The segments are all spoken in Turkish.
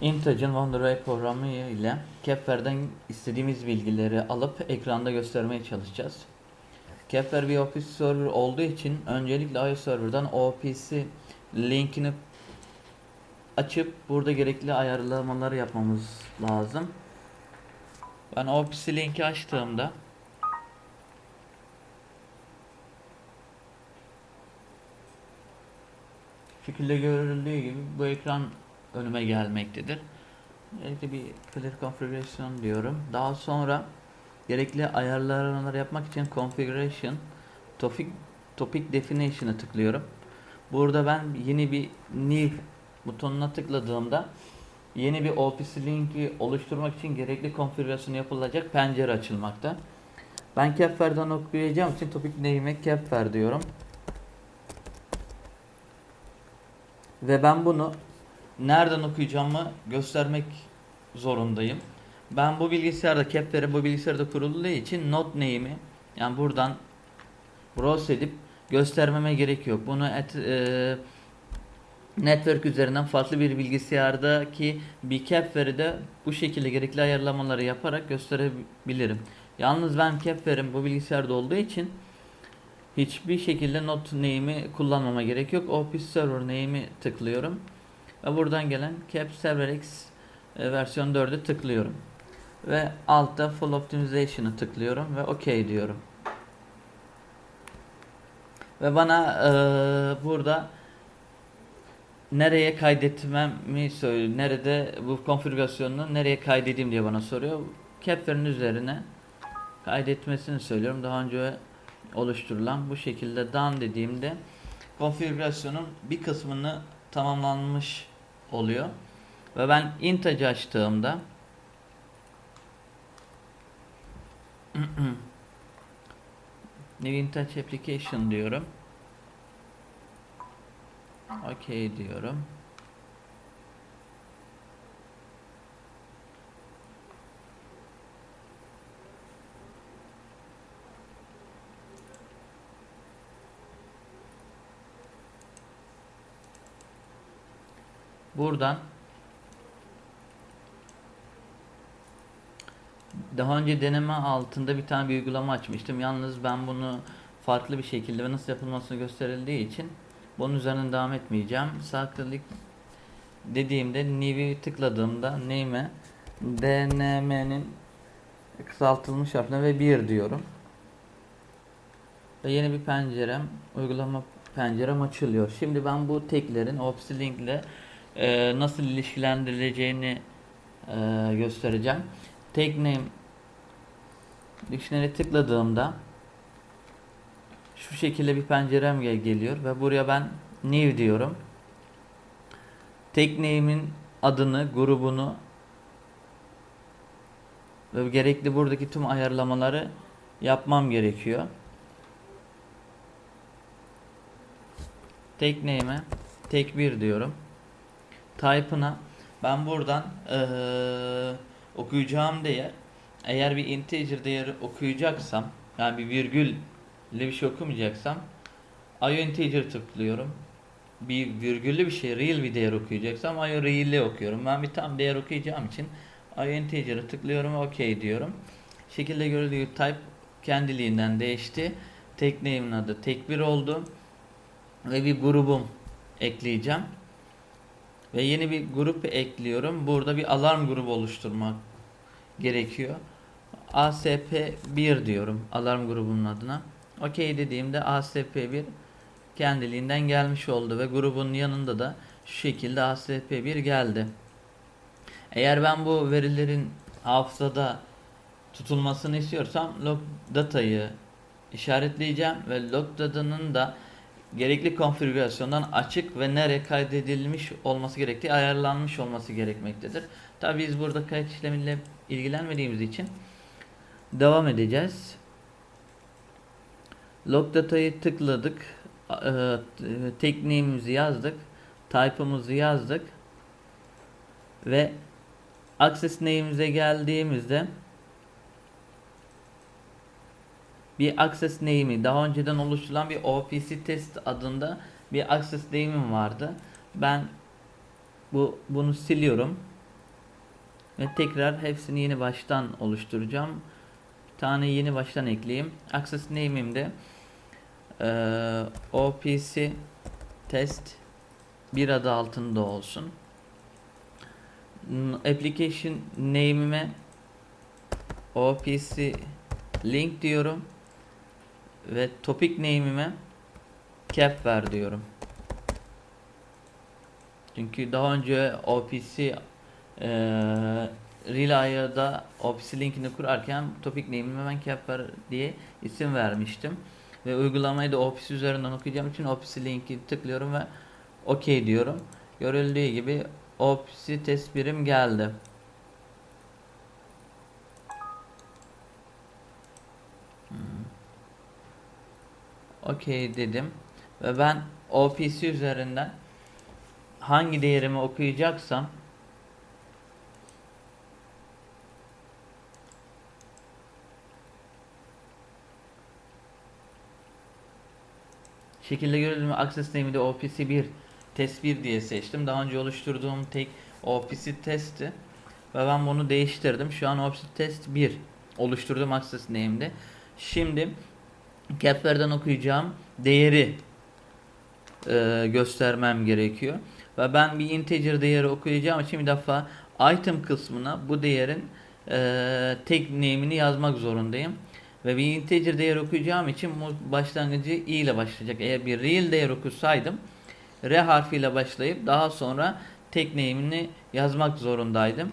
InTouch'ın WonderWay programı ile Kepler'den istediğimiz bilgileri alıp ekranda göstermeye çalışacağız. Kepler bir Office server olduğu için öncelikle iOS server'dan OPC linkini açıp burada gerekli ayarlamaları yapmamız lazım. Ben OPC linki açtığımda şekilde görüldüğü gibi bu ekran önüme gelmektedir. Öncelikle bir clear configuration diyorum. Daha sonra gerekli ayarlamaları yapmak için configuration topic topic definition'ı tıklıyorum. Burada ben yeni bir new butonuna tıkladığımda yeni bir OPC linki oluşturmak için gerekli konfigürasyon yapılacak pencere açılmakta. Ben Kepfer'den okuyacağım için topic name'e Kepfer diyorum. Ve ben bunu nereden okuyacağımı göstermek zorundayım. Ben bu bilgisayarda Kepler'e bu bilgisayarda kurulduğu için not name'i yani buradan browse edip göstermeme gerek yok. Bunu et, e, network üzerinden farklı bir bilgisayardaki bir Kepler'i de bu şekilde gerekli ayarlamaları yaparak gösterebilirim. Yalnız ben Kepler'im bu bilgisayarda olduğu için hiçbir şekilde not name'i kullanmama gerek yok. Office Server name'i tıklıyorum. Ve buradan gelen Cap Server X e, versiyon 4'e tıklıyorum. Ve altta Full Optimization'ı tıklıyorum ve OK diyorum. Ve bana e, burada nereye kaydetmemi söylüyor. Nerede bu konfigürasyonunu nereye kaydedeyim diye bana soruyor. Kepler'in üzerine kaydetmesini söylüyorum. Daha önce oluşturulan bu şekilde done dediğimde konfigürasyonun bir kısmını tamamlanmış oluyor. Ve ben InTouch açtığımda New InTouch Application diyorum. OK diyorum. Buradan daha önce deneme altında bir tane bir uygulama açmıştım. Yalnız ben bunu farklı bir şekilde ve nasıl yapılmasını gösterildiği için bunun üzerinden devam etmeyeceğim. Sağ klik dediğimde new'i tıkladığımda name'e dnm'nin kısaltılmış harfine ve 1 diyorum. Ve yeni bir pencerem, uygulama pencerem açılıyor. Şimdi ben bu teklerin Opsi ile e, nasıl ilişkilendirileceğini e, göstereceğim. Tag name dictionary tıkladığımda şu şekilde bir pencerem gel geliyor ve buraya ben new diyorum. Tag name'in adını, grubunu ve gerekli buradaki tüm ayarlamaları yapmam gerekiyor. Tag name'e tek 1 diyorum type'ına ben buradan ee, okuyacağım değer eğer bir integer değeri okuyacaksam yani bir virgül ile bir şey okumayacaksam integer tıklıyorum. Bir virgüllü bir şey real bir değer okuyacaksam real okuyorum. Ben bir tam değer okuyacağım için integer'ı tıklıyorum OK diyorum. Şekilde görüldüğü type kendiliğinden değişti. Tek name'in adı tek bir oldu. Ve bir grubum ekleyeceğim. Ve yeni bir grup ekliyorum. Burada bir alarm grubu oluşturmak gerekiyor. ASP1 diyorum alarm grubunun adına. OK dediğimde ASP1 kendiliğinden gelmiş oldu ve grubun yanında da şu şekilde ASP1 geldi. Eğer ben bu verilerin hafızada tutulmasını istiyorsam log datayı işaretleyeceğim ve log datanın da gerekli konfigürasyondan açık ve nereye kaydedilmiş olması gerektiği ayarlanmış olması gerekmektedir. Tabi biz burada kayıt işlemiyle ilgilenmediğimiz için devam edeceğiz. Log datayı tıkladık. E, tekniğimizi yazdık. Type'ımızı yazdık. Ve access name'imize geldiğimizde bir access name'i daha önceden oluşturulan bir OPC test adında bir access name'im vardı. Ben bu bunu siliyorum Ve tekrar hepsini yeni baştan oluşturacağım. Bir tane yeni baştan ekleyeyim. Access name'im de eee, OPC test bir adı altında olsun. Application name'ime OPC link diyorum ve topic name'ime cap ver diyorum. Çünkü daha önce OPC eee Relay'da OPC linkini kurarken topic name'ime ben cap ver diye isim vermiştim. Ve uygulamayı da OPC üzerinden okuyacağım için OPC linki tıklıyorum ve OK diyorum. Görüldüğü gibi OPC test birim geldi. OK dedim ve ben OPC üzerinden hangi değerimi okuyacaksam şekilde görüldüğüm access name'i de OPC 1 test 1 diye seçtim. Daha önce oluşturduğum tek OPC testti. Ve ben bunu değiştirdim. Şu an OPC test 1 oluşturduğum access name'de. Şimdi cap'lerden okuyacağım değeri e, göstermem gerekiyor. Ve ben bir integer değeri okuyacağım için bir defa item kısmına bu değerin e, tek name'ini yazmak zorundayım. Ve bir integer değer okuyacağım için başlangıcı i ile başlayacak. Eğer bir real değer okusaydım r harfiyle başlayıp daha sonra tek name'ini yazmak zorundaydım.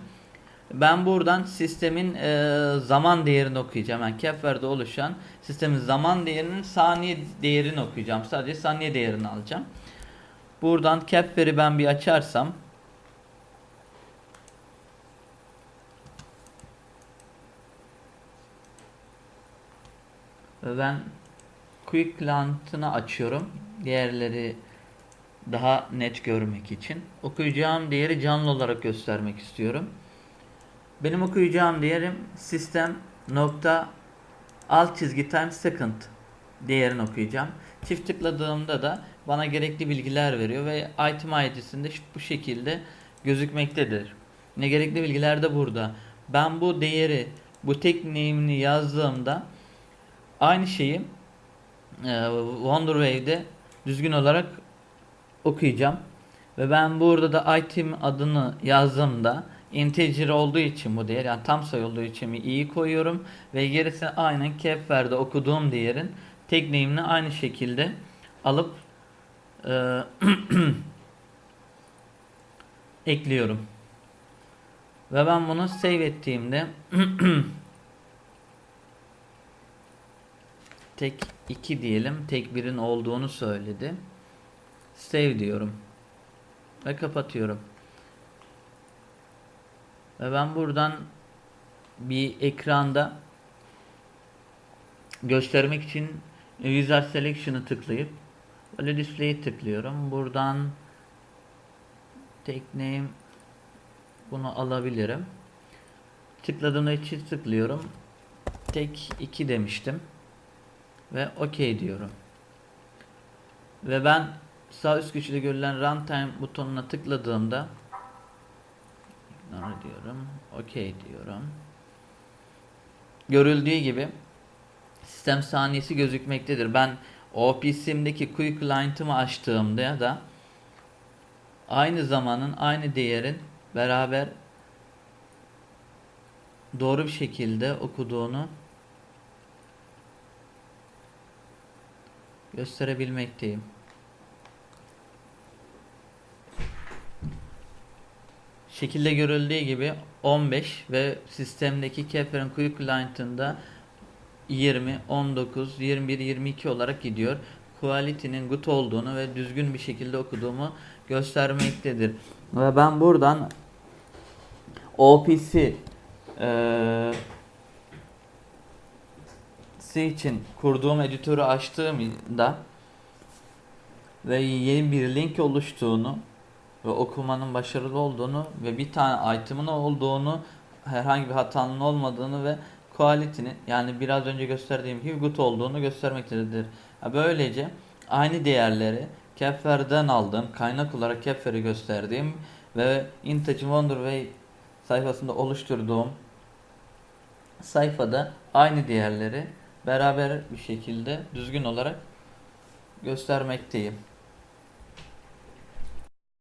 Ben buradan sistemin e, zaman değerini okuyacağım. Yani Kepler'de oluşan sistemin zaman değerinin saniye değerini okuyacağım. Sadece saniye değerini alacağım. Buradan Kepler'i ben bir açarsam ben Quick Client'ını açıyorum. Diğerleri daha net görmek için. Okuyacağım değeri canlı olarak göstermek istiyorum. Benim okuyacağım değerim sistem nokta alt çizgi time second değerini okuyacağım. Çift tıkladığımda da bana gerekli bilgiler veriyor ve item ID'sinde bu şekilde gözükmektedir. Ne gerekli bilgiler de burada. Ben bu değeri bu tek name'ini yazdığımda aynı şeyi e, Wonderwave'de düzgün olarak okuyacağım. Ve ben burada da item adını yazdığımda integer olduğu için bu değer yani tam sayı olduğu için i'yi koyuyorum ve gerisi aynen Kepler'de okuduğum değerin tek aynı şekilde alıp e, ekliyorum. Ve ben bunu save ettiğimde tek 2 diyelim. Tek 1'in olduğunu söyledi. Save diyorum. Ve kapatıyorum. Ve ben buradan bir ekranda göstermek için User Selection'ı tıklayıp böyle Display'i tıklıyorum. Buradan Name bunu alabilirim. Tıkladığımda için tıklıyorum. Tek 2 demiştim. Ve OK diyorum. Ve ben sağ üst köşede görülen Runtime butonuna tıkladığımda ignore diyorum. OK diyorum. Görüldüğü gibi sistem saniyesi gözükmektedir. Ben OPC'mdeki Quick Client'ımı açtığımda ya da aynı zamanın aynı değerin beraber doğru bir şekilde okuduğunu gösterebilmekteyim. Şekilde görüldüğü gibi 15 ve sistemdeki Kepler'in Quick Client'ında 20, 19, 21, 22 olarak gidiyor. Quality'nin good olduğunu ve düzgün bir şekilde okuduğumu göstermektedir. Ve ben buradan OPC eee C için kurduğum editörü açtığımda ve yeni bir link oluştuğunu ve okumanın başarılı olduğunu ve bir tane item'ın olduğunu herhangi bir hatanın olmadığını ve quality'nin yani biraz önce gösterdiğim gibi good olduğunu göstermektedir. Böylece aynı değerleri Kepler'den aldığım kaynak olarak Kepler'i gösterdiğim ve Intouch Wonderway sayfasında oluşturduğum sayfada aynı değerleri beraber bir şekilde düzgün olarak göstermekteyim.